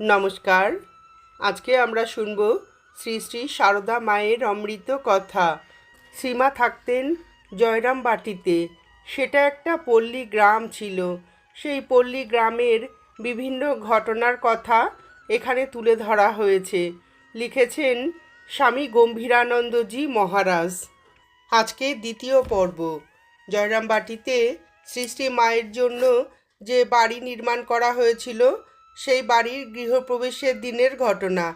নমস্কার। আজকে আমরা শুনব শ্রী শ্রী সারদা মায়ের অমৃত কথা। সীমা থাকতেন জয়রাম বাটিতে সেটা একটা পল্লী গ্রাম ছিল। সেই পল্লী গ্রামের বিভিন্ন ঘটনার কথা এখানে তুলে ধরা হয়েছে। লিখেছেন স্বামী গম্ভীরানন্দজি মহারাজ। আজকে দ্বিতীয় পর্ব। জয়রামবাটিতে শ্রী শ্রী মায়ের জন্য যে বাড়ি নির্মাণ করা হয়েছিল সেই বাড়ির গৃহপ্রবেশের দিনের ঘটনা।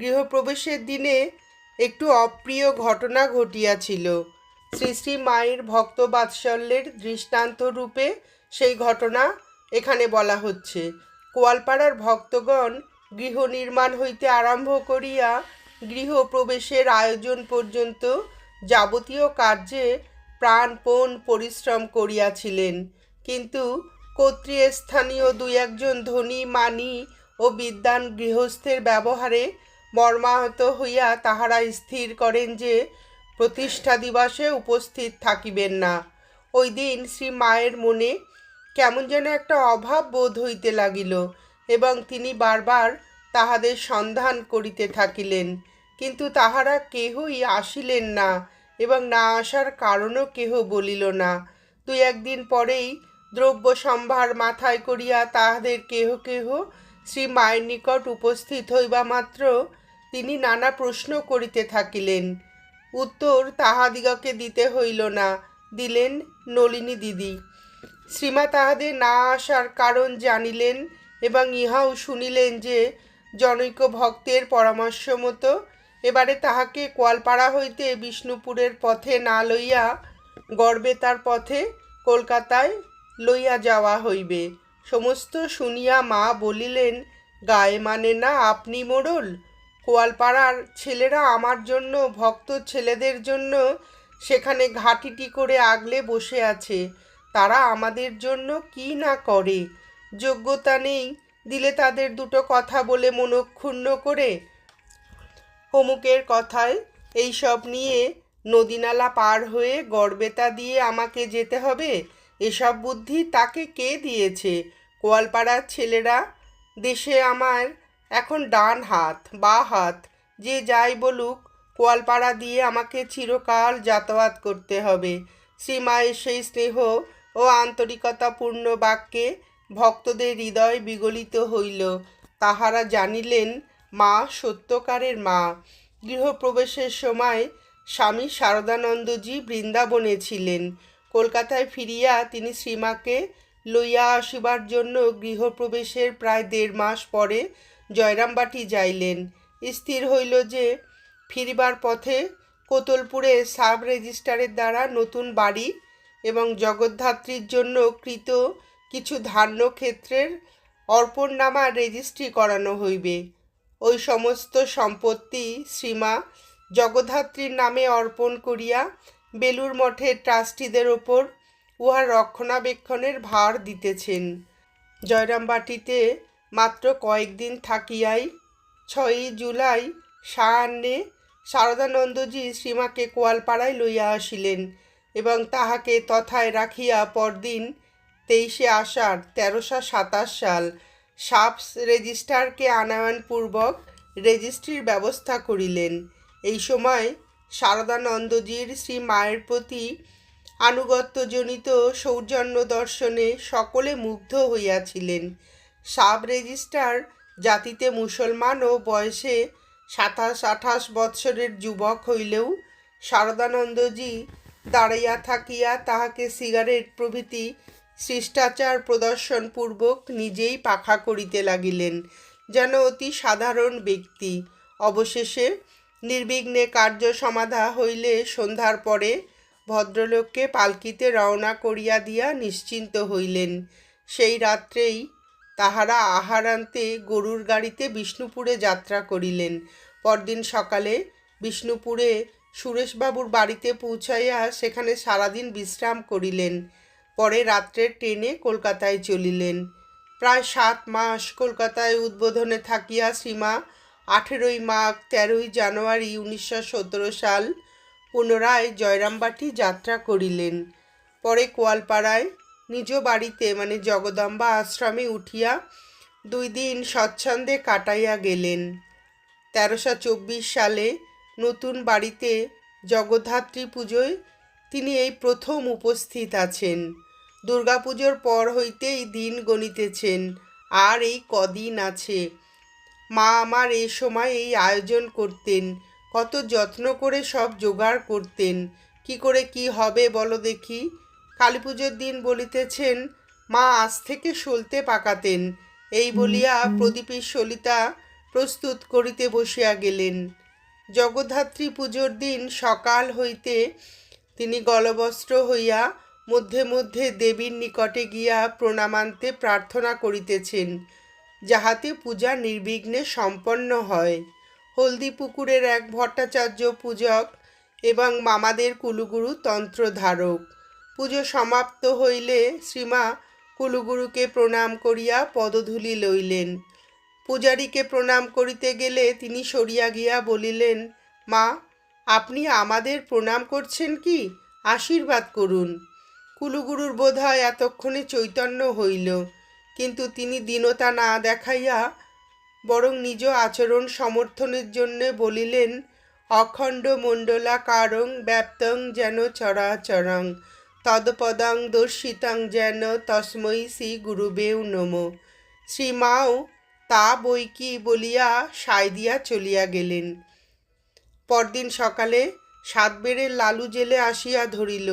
গৃহপ্রবেশের দিনে একটু অপ্রিয় ঘটনা ঘটিয়াছিল। শ্রী শ্রী মায়ের ভক্ত বাৎসল্যের দৃষ্টান্ত রূপে সেই ঘটনা এখানে বলা হচ্ছে। কোয়ালপাড়ার ভক্তগণ গৃহ নির্মাণ হইতে আরম্ভ করিয়া গৃহপ্রবেশের আয়োজন পর্যন্ত যাবতীয় কার্যে প্রাণপণ পরিশ্রম করিয়াছিলেন। কিন্তু কর্তৃস্থানীয় দুই একজন ধনী, মানি ও বিদ্বান গৃহস্থের ব্যবহারে মর্মাহত হইয়া তাহারা স্থির করেন যে, প্রতিষ্ঠা দিবসে উপস্থিত থাকিবেন না। ওই দিন শ্রী মায়ের মনে কেমন যেন একটা অভাব বোধ হইতে লাগিল এবং তিনি বারবার তাহাদের সন্ধান করিতে থাকিলেন। কিন্তু তাহারা কেহই আসিলেন না এবং না আসার কারণও কেহ বলিল না। দুই একদিন পরেই দ্রব্য সম্ভার মাথায় করিয়া তাহাদের কেহ কেহ শ্রী মায়ের নিকট উপস্থিত হইবা মাত্র তিনি নানা প্রশ্ন করিতে থাকিলেন। উত্তর তাহাদিগকে দিতে হইল না, দিলেন নলিনী দিদি। শ্রীমা তাহাদের না আসার কারণ জানিলেন এবং ইহাও শুনিলেন যে জনৈক ভক্তের পরামর্শ মতো এবারে তাহাকে কোয়ালপাড়া হইতে বিষ্ণুপুরের পথে না লইয়া গড়বেতার পথে কলকাতায় লইয়া যাওয়া হইবে। সমস্ত শুনিয়া মা বলিলেন, গায়ে মানে না আপনি মোড়ল? কোয়ালপাড়ার ছেলেরা আমার জন্য, ভক্ত ছেলেদের জন্য সেখানে ঘাটিটি করে আগলে বসে আছে। তারা আমাদের জন্য কি না করে? যোগ্যতা নেই, দিলে তাদের দুটো কথা বলে মনক্ষুণ্ণ করে? অমুকের কথায় এইসব নিয়ে নদীনালা পার হয়ে গড়বেতা দিয়ে আমাকে যেতে হবে? এসব বুদ্ধি তাকে কে দিয়েছে? কোয়ালপাড়ার ছেলেরা? দেশে আমার এখন ডান হাত, বা হাত, যে যাই বলুক কোয়ালপাড়া দিয়ে আমাকে চিরকাল যাতায়াত করতে হবে। শ্রীমায়ের সেই স্নেহ ও আন্তরিকতাপূর্ণ বাক্যে ভক্তদের হৃদয় বিগলিত হইল। তাহারা জানিলেন, মা সত্যকারের মা। গৃহপ্রবেশের সময় স্বামী শারদানন্দজি বৃন্দাবনে ছিলেন। কলকাতায় ফিরিয়া তিনি শ্রীমাকে লইয়া আসিবার জন্য গৃহপ্রবেশের প্রায় দেড় মাস পরে জয়রামবাটি যাইলেন। স্থির হইল যে, ফিরিবার পথে কোতলপুরে সাব রেজিস্ট্রারের দ্বারা নতুন বাড়ি এবং জগদ্ধাত্রীর জন্য কৃত কিছু ধান্য ক্ষেত্রের অর্পণনামা রেজিস্ট্রি করানো হইবে। ওই সমস্ত সম্পত্তি শ্রীমা জগদ্ধাত্রীর নামে অর্পণ করিয়া বেলুর মঠের ট্রাস্টিদের ওপর উহার রক্ষণাবেক্ষণের ভার দিতেছেন। জয়রামবাটিতে মাত্র কয়েকদিন থাকিয়াই ছয়ই জুলাই সায়ান্নে শারদানন্দজি শ্রীমাকে কোয়ালপাড়ায় লইয়া আসিলেন এবং তাহাকে তথায় রাখিয়া পরদিন তেইশে আষাঢ় তেরোশো সাতাশ সাল সাবস রেজিস্ট্রারকে আনয়নপূর্বক রেজিস্ট্রির ব্যবস্থা করিলেন। এই সময় শারদানন্দজির শ্রী মায়ের প্রতি আনুগত্যজনিত সৌজন্য দর্শনে সকলে মুগ্ধ হইয়াছিলেন। সাব রেজিস্ট্রার জাতিতে মুসলমান ও বয়সে সাতাশ, আঠাশ বৎসরের যুবক হইলেও শারদানন্দজি দাঁড়াইয়া থাকিয়া তাহাকে সিগারেট প্রভৃতি শিষ্টাচার প্রদর্শনপূর্বক নিজেই পাখা করিতে লাগিলেন। যেন অতি সাধারণ ব্যক্তি। অবশেষে নির্বিঘ্নে কার্য সমাধা হইলে সন্ধ্যার পরে ভদ্রলোককে পালকিতে রওনা করিয়া দিয়া নিশ্চিন্ত হইলেন। সেই রাত্রেই তাহারা আহারান্তে গরুর গাড়িতে বিষ্ণুপুরে যাত্রা করিলেন। পরদিন সকালে বিষ্ণুপুরে সুরেশবাবুর বাড়িতে পৌঁছাইয়া সেখানে সারাদিন বিশ্রাম করিলেন। পরে রাত্রের ট্রেনে কলকাতায় চলিলেন। প্রায় সাত মাস কলকাতায় উদ্বোধনে থাকিয়া সীমা আঠেরোই মাঘ, তেরোই জানুয়ারি উনিশশো সতেরো সাল পুনরায় জয়রামবাটি যাত্রা করিলেন। পরে কোয়ালপাড়ায় নিজ বাড়িতে মানে জগদম্বা আশ্রমে উঠিয়া দুই দিন স্বচ্ছন্দে কাটাইয়া গেলেন। তেরোশো চব্বিশ সালে নতুন বাড়িতে জগদ্ধাত্রী পুজোয় তিনি এই প্রথম উপস্থিত আছেন। দুর্গাপুজোর পর হইতেই দিন গণিতেছেন। আর এই কদিন আছে। মা আমার এই সময় এই আয়োজন করতেন। কত যত্ন করে সব জোগাড় করতেন। কি করে কি হবে বলো দেখি। কালী পুজোর দিন বলিতেছেন মা আজ থেকে সলতে পাকাতেন। এই বলিয়া প্রদীপের সলিতা প্রস্তুত করিতে বসিয়া গেলেন। জগদ্ধাত্রী পুজোর দিন সকাল হইতে তিনি গলবস্ত্র হইয়া মধ্যে মধ্যে দেবীর নিকটে গিয়া প্রণামান্তে প্রার্থনা করিতেছেন। যাহাতে পূজা নির্বিঘ্নে সম্পন্ন হয়। হলদি পুকুরের এক ভট্টাচার্য পূজক এবং মামাদের কুলুগুরু তন্ত্রধারক। পুজো সমাপ্ত হইলে শ্রীমা কুলুগুরুকে প্রণাম করিয়া পদধূলি লইলেন। পূজারীকে প্রণাম করিতে গেলে তিনি সরিয়া গিয়া বলিলেন, মা, আপনি আমাদের প্রণাম করছেন কি? আশীর্বাদ করুন। কুলুগুরুর বোধ হয় এতক্ষণে চৈতন্য হইল। কিন্তু তিনি দীনতা না দেখাইয়া বরং নিজ আচরণ সমর্থনের জন্য বলিলেন, অখণ্ড মণ্ডলা কারং ব্যাপ্তং যেন চরাচরং তদপদং দর্শিতং যেন তস্মৈ শ্রী গুরুবেও নম। শ্রীমাও তা বই কি বলিয়া সায় দিয়া চলিয়া গেলেন। পরদিন সকালে সাতবেড়ের লালু জেলে আসিয়া ধরিল,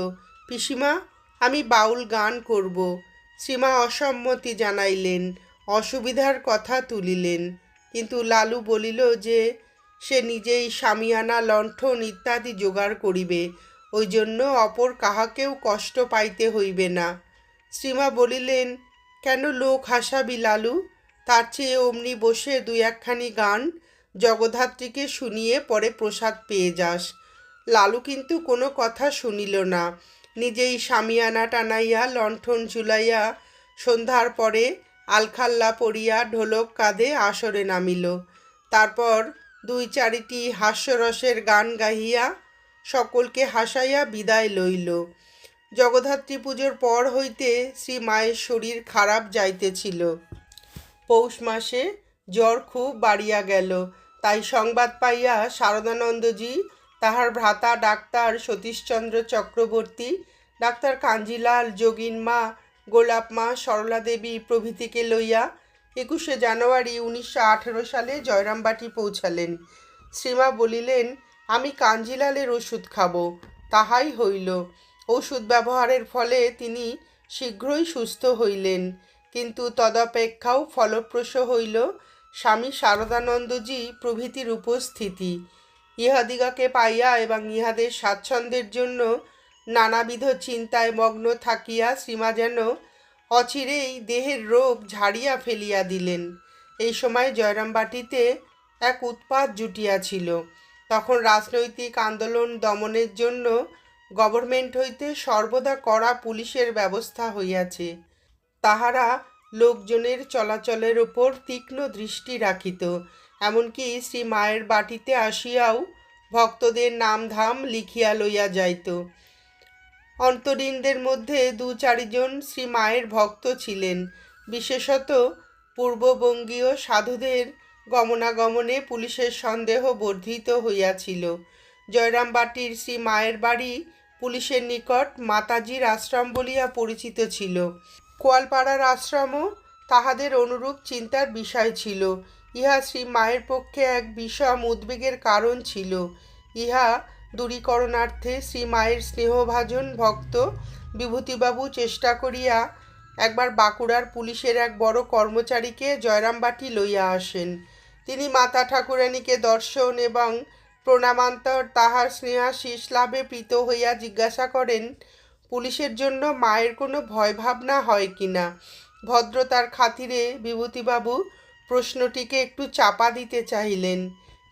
পিসিমা, আমি বাউল গান করব। শ্রীমা অসম্মতি জানাইলেন, অসুবিধার কথা তুলিলেন। কিন্তু লালু বলিল যে, সে নিজেই সামিয়ানা লণ্ঠন ইত্যাদি জোগাড় করিবে ওই জন্য অপর কাহাকেও কষ্ট পাইতে হইবে না। শ্রীমা বলিলেন, কেন লোক হাসাবি লালু? তার চেয়ে অমনি বসে দুই একখানি গান জগদ্ধাত্রীকে শুনিয়ে পরে প্রসাদ পেয়ে যাস। লালু কিন্তু কোনো কথা শুনিল না। নিজেই সামিয়ানা টানাইয়া, লণ্ঠন ঝুলাইয়া, সন্ধ্যার পরে আলখাল্লা পড়িয়া ঢোলক কাঁধে আসরে নামিল। তারপর দুই চারিটি হাস্যরসের গান গাহিয়া সকলকে হাসাইয়া বিদায় লইল। জগদ্ধাত্রী পুজোর পর হইতে শ্রী মায়ের শরীর খারাপ যাইতেছিল। পৌষ মাসে জ্বর খুব বাড়িয়া গেল। তাই সংবাদ পাইয়া শারদানন্দজি তাহার ভ্রাতা ডাক্তার সতীশচন্দ্র চক্রবর্তী, ডাক্তার কাঞ্জিলাল, যোগিন মা, গোলাপ মা, সরলা দেবী প্রভৃতিকে লইয়া একুশে জানুয়ারি উনিশশো আঠেরো সালে জয়রামবাটি পৌঁছালেন। শ্রীমা বলিলেন, আমি কাঞ্জিলালের ওষুধ খাব। তাহাই হইল। ওষুধ ব্যবহারের ফলে তিনি শীঘ্রই সুস্থ হইলেন। কিন্তু তদপেক্ষাও ফলপ্রসূ হইল স্বামী শারদানন্দজি প্রভৃতির উপস্থিতি। ইহাদিগকে পাইয়া এবং ইহাদের স্বাচ্ছন্দ্যের জন্য নানাবিধ চিন্তায় মগ্ন থাকিয়া শ্রীমা যেন অচিরেই দেহের রোগ ঝাড়িয়া ফেলিয়া দিলেন। এই সময় জয়রামবাটিতে এক উৎপাত জুটিয়াছিল। তখন রাজনৈতিক আন্দোলন দমনের জন্য গভর্নমেন্ট হইতে সর্বদা কড়া পুলিশের ব্যবস্থা হইয়াছে। তাহারা লোকজনের চলাচলের উপর তীক্ষ্ণ দৃষ্টি রাখিত। এমনকি শ্রী মায়ের বাটিতে আসিয়াও ভক্তদের নাম ধাম লিখিয়া লইয়া যাইত। অন্তরীণদের মধ্যে দু চারিজন শ্রী মায়ের ভক্ত ছিলেন। বিশেষত পূর্ববঙ্গীয় সাধুদের গমনাগমনে পুলিশের সন্দেহ বর্ধিত হইয়াছিল। জয়রামবাটির শ্রী মায়ের বাড়ি পুলিশের নিকট মাতাজির আশ্রম বলিয়া পরিচিত ছিল। কোয়ালপাড়ার আশ্রমও তাহাদের অনুরূপ চিন্তার বিষয় ছিল। ইহা শ্রী মায়ের পক্ষে এক বিষম উদ্বেগের কারণ ছিল। ইহা দূরীকরণার্থে শ্রী মায়ের স্নেহভাজন ভক্ত বিভূতিবাবু চেষ্টা করিয়া একবার বাঁকুড়ার পুলিশের এক বড় কর্মচারীকে জয়রামবাটি লইয়া আসেন। তিনি মাতা ঠাকুরানীকে দর্শন এবং প্রণামান্তর তাহার স্নেহাশিস লাভে প্রীত হইয়া জিজ্ঞাসা করেন, পুলিশের জন্য মায়ের কোনো ভয় ভাবনা হয় কি না? ভদ্রতার খাতিরে বিভূতিবাবু প্রশ্নটিকে একটু চাপা দিতে চাহিলেন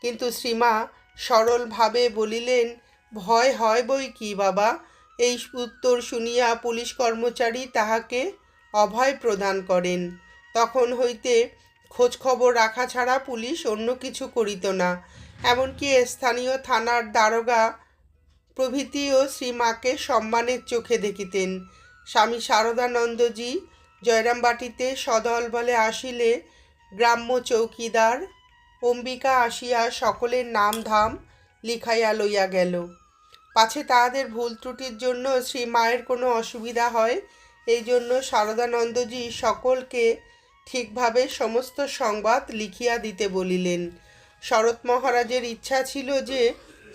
কিন্তু শ্রীমা সরলভাবে বলিলেন, ভয় হয় বই কি বাবা? এই উত্তর শুনিয়া পুলিশ কর্মচারী তাহাকে অভয় প্রদান করেন। তখন হইতে খোঁজ খবর রাখা ছাড়া পুলিশ অন্য কিছু করিত না। এমনকি স্থানীয় থানার দারোগা প্রভৃতিও শ্রীমাকে সম্মানের চোখে দেখিতেন। স্বামী শারদানন্দজি জয়রামবাটিতে সদল বলে আসিলে গ্রাম্য চৌকিদার, অম্বিকা আসিয়া সকলের নাম ধাম লিখাইয়া লইয়া গেল। পাছে তাহাদের ভুল ত্রুটির জন্য শ্রী মায়ের কোনো অসুবিধা হয়, এই জন্য শারদানন্দজি সকলকে ঠিকভাবে সমস্ত সংবাদ লিখিয়া দিতে বলিলেন। শরৎ মহারাজের ইচ্ছা ছিল যে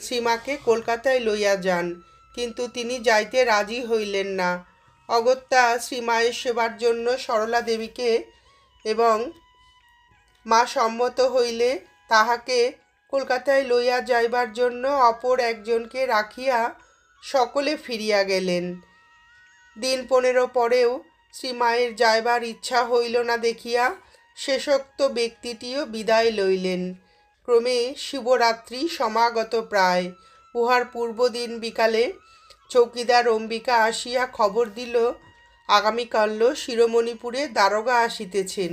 শ্রীমাকে কলকাতায় লইয়া যান, কিন্তু তিনি যাইতে রাজি হইলেন না। অগত্যা শ্রীমায়ের সেবার জন্য সরলা দেবীকে এবং মা সম্মত হইলে তাহাকে কলকাতায় লইয়া যাইবার জন্য অপর একজনকে রাখিয়া সকলে ফিরিয়া গেলেন। দিন পনেরো পরেও শ্রীমায়ের যাইবার ইচ্ছা হইল না দেখিয়া শেষোক্ত ব্যক্তিটিও বিদায় লইলেন। ক্রমে শিবরাত্রি সমাগত প্রায়। উহার পূর্বদিন বিকালে চৌকিদার অম্বিকা আসিয়া খবর দিল আগামীকাল্য শিরোমণিপুরে দারোগা আসিতেছেন।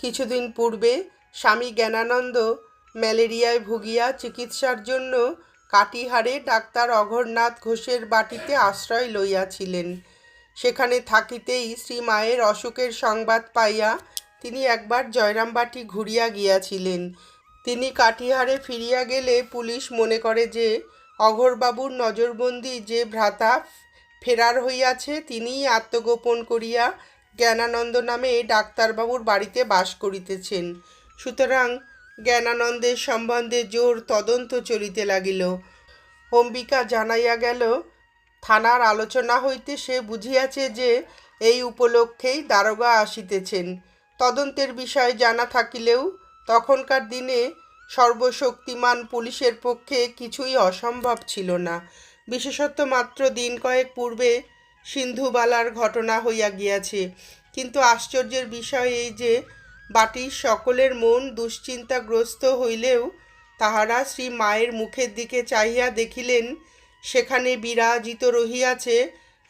কিছুদিন পূর্বে স্বামী জ্ঞানানন্দ ম্যালেরিয়ায় ভুগিয়া চিকিৎসার জন্য কাটিহারে ডাক্তার অঘরনাথ ঘোষের বাটিতে আশ্রয় লইয়াছিলেন। সেখানে থাকিতেই শ্রী মায়ের অসুখের সংবাদ পাইয়া তিনি একবার জয়রামবাটি ঘুরিয়া গিয়াছিলেন। তিনি কাটিহারে ফিরিয়া গেলে পুলিশ মনে করে যে অঘরবাবুর নজরবন্দি যে ভ্রাতা ফেরার হইয়াছে, তিনিই আত্মগোপন করিয়া জ্ঞানানন্দ নামে ডাক্তারবাবুর বাড়িতে বাস করিতেছেন। সুতরাং জ্ঞানানন্দের সম্বন্ধে জোর তদন্ত চলিতে লাগিল। অম্বিকা জানাইয়া গেল, থানার আলোচনা হইতে সে বুঝিয়াছে যে এই উপলক্ষেই দারোগা আসিতেছেন। তদন্তের বিষয় জানা থাকিলেও তখনকার দিনে সর্বশক্তিমান পুলিশের পক্ষে কিছুই অসম্ভব ছিল না। বিশেষত মাত্র দিন কয়েক পূর্বে সিন্ধুবালার ঘটনা হইয়া গিয়াছে। কিন্তু আশ্চর্যের বিষয় এই যে বাটির সকলের মন দুশ্চিন্তাগ্রস্ত হইলেও তাহারা শ্রী মায়ের মুখের দিকে চাহিয়া দেখিলেন, সেখানে বিরাজিত রহিয়াছে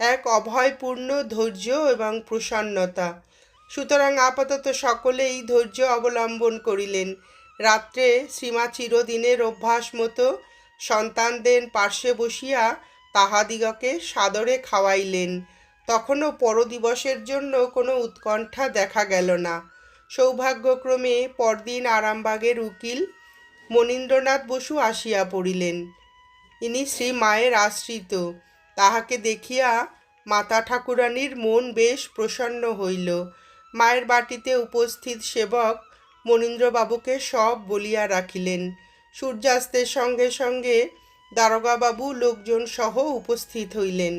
এক অভয়পূর্ণ ধৈর্য এবং প্রসন্নতা। সুতরাং আপাতত সকলেই ধৈর্য অবলম্বন করিলেন। রাত্রে শ্রীমা চিরদিনের অভ্যাস মতো সন্তানদের পার্শ্বে বসিয়া তাহাদিগকে সাদরে খাওয়াইলেন। তখনও পরদিবসের জন্য কোনো উৎকণ্ঠা দেখা গেল না। সৌভাগ্যক্রমে পরদিন আরামবাগের উকিল মনীন্দ্রনাথ বসু আসিয়া পড়িলেন। ইনি শ্রী মায়ের আশ্রিত। তাহাকে দেখিয়া মাতা ঠাকুরানীর মন বেশ প্রসন্ন হইল। মায়ের বাটিতে উপস্থিত সেবক মনীন্দ্রবাবুকে সব বলিয়া রাখিলেন। সূর্যাস্তের সঙ্গে সঙ্গে দারোগাবাবু, লোকজন সহ উপস্থিত হইলেন।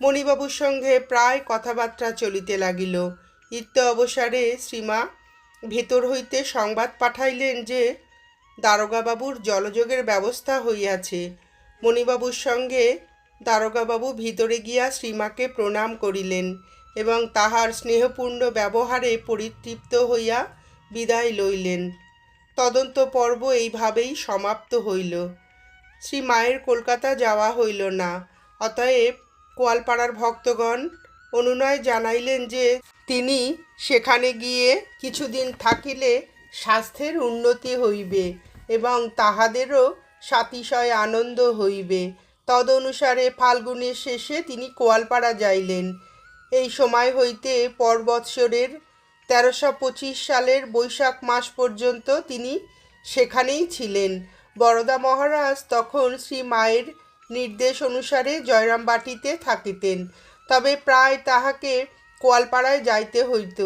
মণিবাবুর সঙ্গে প্রায় কথাবার্তা চলিতে লাগিল। ইত্য অবসরে শ্রীমা ভেতর হইতে সংবাদ পাঠাইলেন যে, দারোগাবাবুর জলযোগের ব্যবস্থা হইয়াছে। মণিবাবুর সঙ্গে দারোগাবাবু ভিতরে গিয়া শ্রীমাকে প্রণাম করিলেন এবং তাহার স্নেহপূর্ণ ব্যবহারে পরিতৃপ্ত হইয়া বিদায় লইলেন। তদন্ত পর্ব এইভাবেই সমাপ্ত হইল। শ্রী মায়ের কলকাতা যাওয়া হইল না। অতএব কোয়ালপাড়ার ভক্তগণ অনুনয় জানাইলেন যে তিনি সেখানে গিয়ে কিছুদিন থাকিলে স্বাস্থ্যের উন্নতি হইবে এবং তাহাদেরও সাতিশয় আনন্দ হইবে। তদনুসারে ফাল্গুনের শেষে তিনি কোয়ালপাড়া যাইলেন। এই সময় হইতে পরবৎসরের তেরোশো পঁচিশ সালের বৈশাখ মাস পর্যন্ত তিনি সেখানেই ছিলেন। বরদা মহারাজ তখন শ্রী মায়ের নির্দেশ অনুসারে জয়রামবাটিতে থাকিতেন। তবে প্রায় তাহাকে কোয়ালপাড়ায় যাইতে হইত।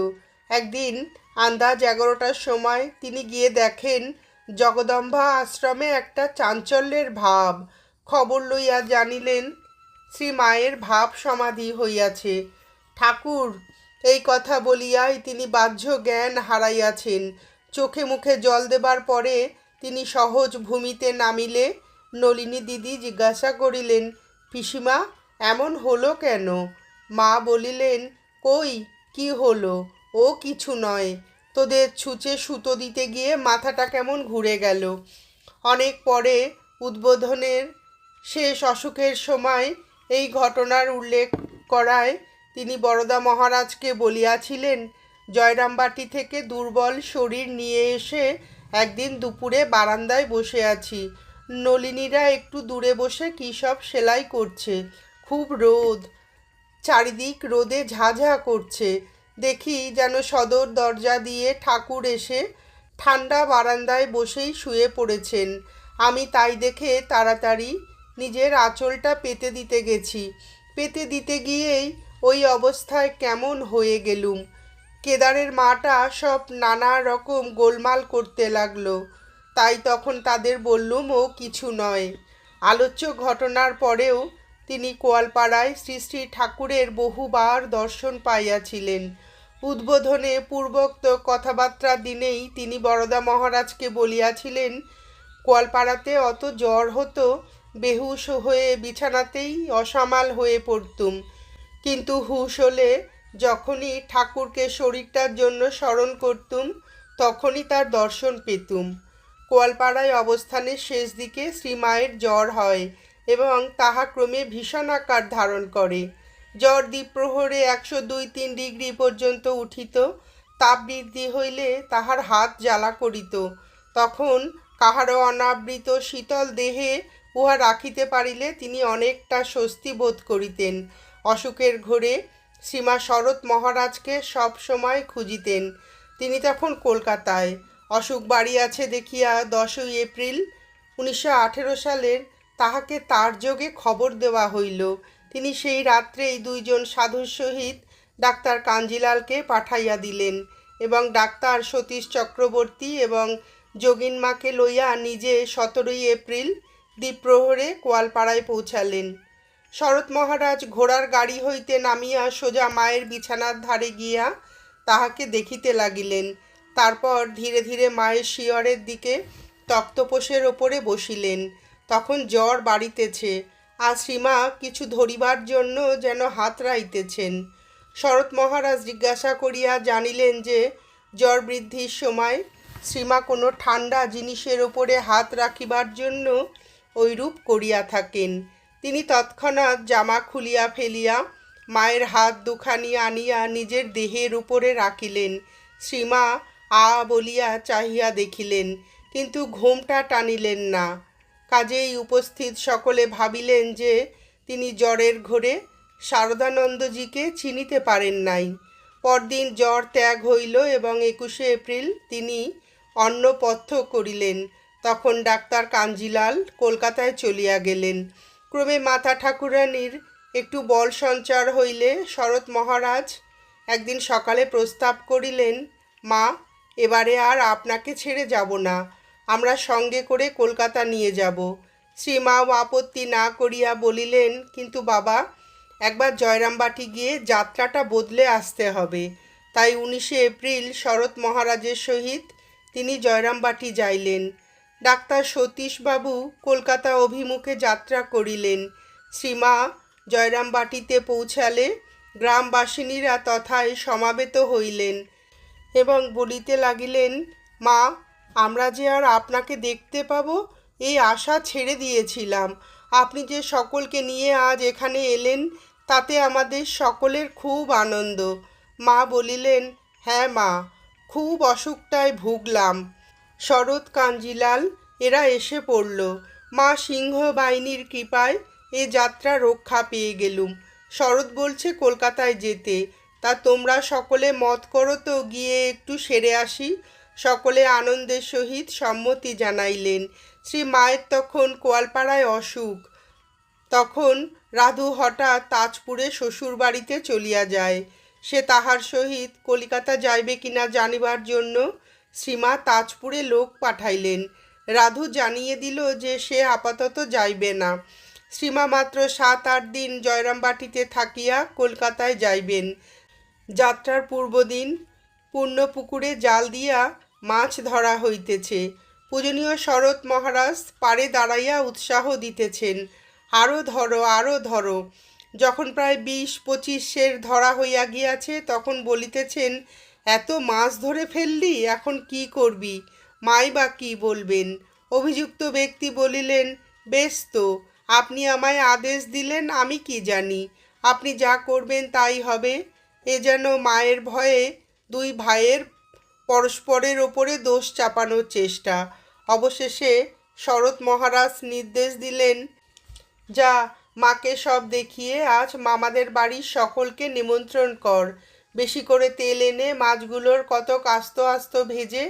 একদিন আন্দাজ এগারোটার সময় তিনি গিয়ে দেখেন জগদম্বা আশ্রমে একটা চাঞ্চল্যের ভাব। খবর লইয়া জানিলেন, শ্রী মায়ের ভাব সমাধি হইয়াছে। ঠাকুর, এই কথা বলিয়াই তিনি বাহ্য জ্ঞান হারাইয়াছেন। চোখে মুখে জল দেবার পরে তিনি সহজ ভূমিতে নামিলে নলিনী দিদি জিজ্ঞাসা করিলেন, পিসিমা, এমন হলো কেন? মা বলিলেন, কই, কি হলো? ও কিছু নয়। তোদের ছুঁচে সুতো দিতে গিয়ে মাথাটা কেমন ঘুরে গেল। অনেক পরে উদ্বোধনের শেষ অসুখের সময় এই ঘটনার উল্লেখ করায় তিনি বরদা মহারাজকে বলিয়াছিলেন জয়রামবাটি থেকে দুর্বল শরীর নিয়ে এসে একদিন দুপুরে বারান্দায় বসে আছি। নলিনীরা একটু দূরে বসে কী সব সেলাই করছে। খুব রোদ। চারিদিক রোদে ঝাঝা করছে। দেখি যেন সদর দরজা দিয়ে ঠাকুর এসে ঠান্ডা বারান্দায় বসেই শুয়ে পড়েছেন। আমি তাই দেখে তাড়াতাড়ি নিজের আঁচলটা পেতে দিতে গেছি। পেতে দিতে গিয়েই ওই অবস্থায় কেমন হয়ে গেলুম। কেদারের মাটা সব নানা রকম গোলমাল করতে লাগল। তাই তখন তাদের বললুম, ও কিছু নয়। আলোচ্য ঘটনার পরেও তিনি কোয়ালপাড়ায় শ্রী শ্রী ঠাকুরের বহুবার দর্শন পাইয়াছিলেন। উদ্বোধনে পূর্বোক্ত কথাবার্তা দিনেই তিনি বরদা মহারাজকে বলিয়াছিলেন, কোয়ালপাড়াতে অত জ্বর হতো, বেহুশ হয়ে বিছানাতেই অসামাল হয়ে পড়তুম। কিন্তু হুশ হলে যখনই ঠাকুরকে শরীরটার জন্য স্মরণ করতুম, তখনই তার দর্শন পেতুম। কোয়ালপাড়ায় অবস্থানের শেষ দিকে শ্রীমায়ের জ্বর হয় এবং তাহা ক্রমে ভীষণ আকার ধারণ করে। জ্বর দ্বীপ্রহরে একশো দুই তিন ডিগ্রি পর্যন্ত উঠিত, তাপ বৃদ্ধি হইলে তাহার হাত জ্বালা করিত। তখন কাহারও অনাবৃত শীতল দেহে উহা রাখিতে পারিলে তিনি অনেকটা স্বস্তি বোধ করিতেন। অসুখের ঘোরে শ্রীমা শরৎ মহারাজকে সব সময় খুঁজিতেন। তিনি তখন কলকাতায়। অসুখ বাড়িয়াছে দেখিয়া দশই এপ্রিল উনিশশো আঠেরো সালের তাহাকে তার যোগে খবর দেওয়া হইল। তিনি সেই রাত্রেই দুইজন সাধুর সহিত ডাক্তার কাঞ্জিলালকে পাঠাইয়া দিলেন এবং ডাক্তার সতীশ চক্রবর্তী এবং যোগিনমাকে লইয়া নিজে সতেরোই এপ্রিল দ্বীপ্রহরে কোয়ালপাড়ায় পৌঁছালেন। শরৎ মহারাজ ঘোড়ার গাড়ি হইতে নামিয়া সোজা মায়ের বিছানার ধারে গিয়া তাহাকে দেখিতে লাগিলেন। তারপর ধীরে ধীরে মায়ের শিয়রের দিকে তক্তপোষের ওপরে বসিলেন। তখন জ্বর বাড়িতেছে, আর শ্রীমা কিছু ধরিবার জন্য যেন হাত রাইতেছেন শরৎ মহারাজ জিজ্ঞাসা করিয়া জানিলেন যে, জ্বর বৃদ্ধির সময় শ্রীমা কোনো ঠান্ডা জিনিসের ওপরে হাত রাখিবার জন্য ওইরূপ করিয়া থাকেন। তিনি তৎক্ষণাৎ জামা খুলিয়া ফেলিয়া মায়ের হাত দুখানি আনিয়া নিজের দেহের উপরে রাখিলেন। শ্রীমা আ বলিয়া চাহিয়া দেখিলেন, কিন্তু ঘুমটা টানিলেন না। কাজেই উপস্থিত সকলে ভাবিলেন যে তিনি জ্বরের ঘোরে শারদানন্দজিকে চিনিতে পারেন নাই। পরদিন জ্বর ত্যাগ হইল এবং একুশে এপ্রিল তিনি অন্নপথ্য করিলেন। তখন ডাক্তার কাঞ্জিলাল কলকাতায় চলিয়া গেলেন। ক্রমে মাতা ঠাকুরানীর একটু বল সঞ্চার হইলে শরৎ মহারাজ একদিন সকালে প্রস্তাব করিলেন, মা, এবারে আর আপনাকে ছেড়ে যাব না। আমরা সঙ্গে করে কলকাতা নিয়ে যাব। শ্রীমাও আপত্তি না করিয়া বলিলেন, কিন্তু বাবা, একবার জয়রামবাটি গিয়ে যাত্রাটা বদলে আসতে হবে। তাই উনিশে এপ্রিল শরৎ মহারাজের সহিত তিনি জয়রামবাটি যাইলেন। ডাক্তার সতীশবাবু কলকাতা অভিমুখে যাত্রা করিলেন। শ্রীমা জয়রামবাটিতে পৌঁছালে গ্রামবাসিনীরা তথায় সমাবেত হইলেন এবং বলিতে লাগিলেন, মা, আমরা যে আর আপনাকে দেখতে পাবো, এই আশা ছেড়ে দিয়েছিলাম। আপনি যে সকলকে নিয়ে আজ এখানে এলেন, তাতে আমাদের সকলের খুব আনন্দ। মা বলিলেন হ্যাঁ মা, খুব অসুখটায় ভুগলাম। শরৎ কাঞ্জিলাল, এরা এসে পড়ল। মা সিংহ বাহিনীর কৃপায় এ যাত্রা রক্ষা পেয়ে গেলুম। শরৎ বলছে, কলকাতায় যেতে। তা তোমরা সকলে মত করো তো, গিয়ে একটু সেরে আসি। সকলে আনন্দের সহিত সম্মতি জানাইলেন। শ্রী মায়ের তখন কোয়ালপাড়ায় অসুখ। তখন রাধু হঠাৎ তাজপুরে শ্বশুর বাড়িতে চলিয়া যায়। সে তাহার সহিত কলিকাতা যাইবে কিনা জানিবার জন্য শ্রীমা তাজপুরে লোক পাঠাইলেন। রাধু জানিয়ে দিল যে সে আপাতত যাইবে না। শ্রীমা মাত্র সাত আট দিন জয়রামবাটিতে থাকিয়া কলকাতায় যাইবেন। যাত্রার পূর্বদিন পুণ্যপুকুরে জাল দিয়া মাছ ধরা হইতেছে। পূজনীয় শরৎ মহারাজ পারে দাঁড়াইয়া উৎসাহ দিতেছেন। আরও ধরো আরও ধরো। যখন প্রায় বিশ পঁচিশ সের ধরা হইয়া গিয়াছে, তখন বলিতেছেন এত মাছ ধরে ফেললি, এখন কি করবি? মাই বা কী বলবেন? অভিযুক্ত ব্যক্তি বলিলেন, বেশ তো, আপনি আমায় আদেশ দিলেন, আমি কি জানি? আপনি যা করবেন তাই হবে। এ যেন মায়ের ভয়ে দুই ভাইয়ের পরস্পরের ওপরে দোষ চাপানোর চেষ্টা। অবশেষে শরৎ মহারাজ নির্দেশ দিলেন, যা, মাকে সব দেখিয়ে আজ মামাদের বাড়ির সকলকে নিমন্ত্রণ কর। বেশি করে তেল এনে মাছগুলোর কত আস্ত আস্ত ভেজে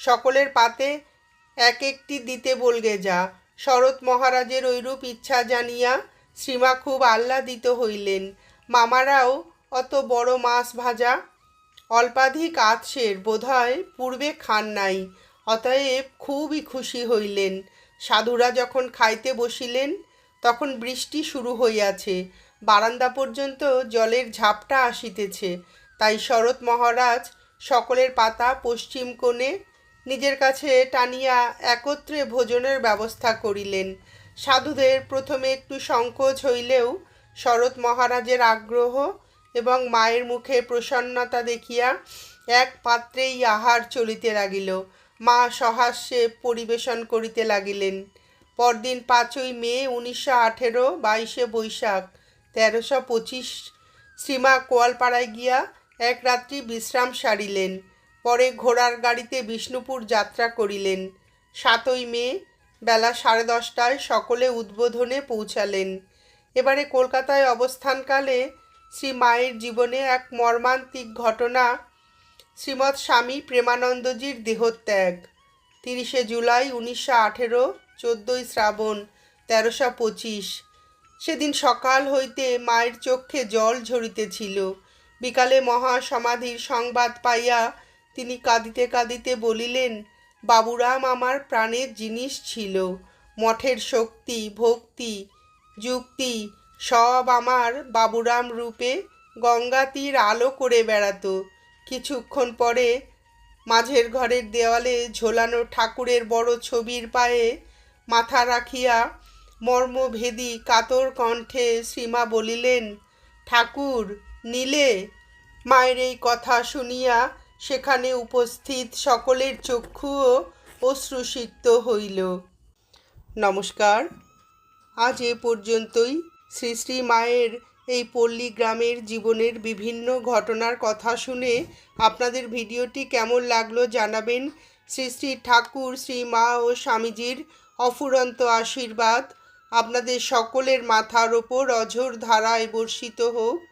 সকলের পাতে এক একটি দিতে বলগে যা। শরৎ মহারাজের ঐরূপ ইচ্ছা জানিয়া শ্রীমা খুব আহ্লাদিত হইলেন। মামারাও, অত বড় মাছ ভাজা? অল্পাধিক আতসের, বোধহয় পূর্বে খান নাই। অতএব খুবই খুশি হইলেন। সাধুরা যখন খাইতে বসিলেন, তখন বৃষ্টি শুরু হইয়াছে। বারান্দা পর্যন্ত জলের ঝাপটা আসিতেছে। তাই শরৎ মহারাজ সকলের পাতা পশ্চিম কোণে নিজের কাছে টানিয়া একত্রে ভোজনের ব্যবস্থা করিলেন। সাধুদের প্রথমে একটু সংকোচ হইলেও শরৎ মহারাজের আগ্রহ এবং মায়ের মুখে প্রসন্নতা দেখিয়া এক পাত্রেই আহার চলিতে লাগিল। মা সহাস্যে পরিবেশন করিতে লাগিলেন। পরদিন পাঁচই মে উনিশশো আঠেরো বাইশে বৈশাখ তেরোশো পঁচিশ শ্রীমা কোয়ালপাড়ায় গিয়া এক রাত্রি বিশ্রাম সারিলেন। পরে ঘোড়ার গাড়িতে বিষ্ণুপুর যাত্রা করিলেন। সাতই মে বেলা সাড়ে দশটায় সকলে উদ্বোধনে পৌঁছালেন। এবারে কলকাতায় অবস্থানকালে শ্রী মায়ের জীবনে এক মর্মান্তিক ঘটনা শ্রীমৎ স্বামী প্রেমানন্দজির দেহত্যাগ। তিরিশে জুলাই উনিশশো আঠেরো, চোদ্দোই শ্রাবণ, তেরোশো পঁচিশ। সেদিন সকাল হইতে মায়ের চক্ষে জল ঝরিতেছিল। বিকালে মহা সমাধির সংবাদ পাইয়া তিনি কাঁদিতে কাঁদিতে বলিলেন, বাবুরাম, আমার প্রাণের জিনিস ছিল, মঠের শক্তি, ভক্তি, যুক্তি, সব আমার বাবুরাম রূপে গঙ্গা তীর আলো করে বেড়াতো। কিছুক্ষণ পরে মাঝের ঘরের দেওয়ালে ঝোলানো ঠাকুরের বড় ছবির পায়ে মাথা রাখিয়া মর্মভেদী কাতর কণ্ঠে শ্রীমা বলিলেন, ঠাকুর নীলে? মায়ের এই কথা শুনিয়া সেখানে উপস্থিত সকলের চক্ষুও অশ্রুসিক্ত হইল। নমস্কার। আজ এ পর্যন্তই। শ্রী শ্রী মায়ের এই পল্লী গ্রামের জীবনের বিভিন্ন ঘটনার কথা শুনে আপনাদের ভিডিওটি কেমন লাগল জানাবেন। শ্রী শ্রী ঠাকুর, শ্রী মা ও স্বামীজির অফুরন্ত আশীর্বাদ। আপনাদের সকলের মাথার ওপর অঝোর ধারায় বর্ষিত হোক।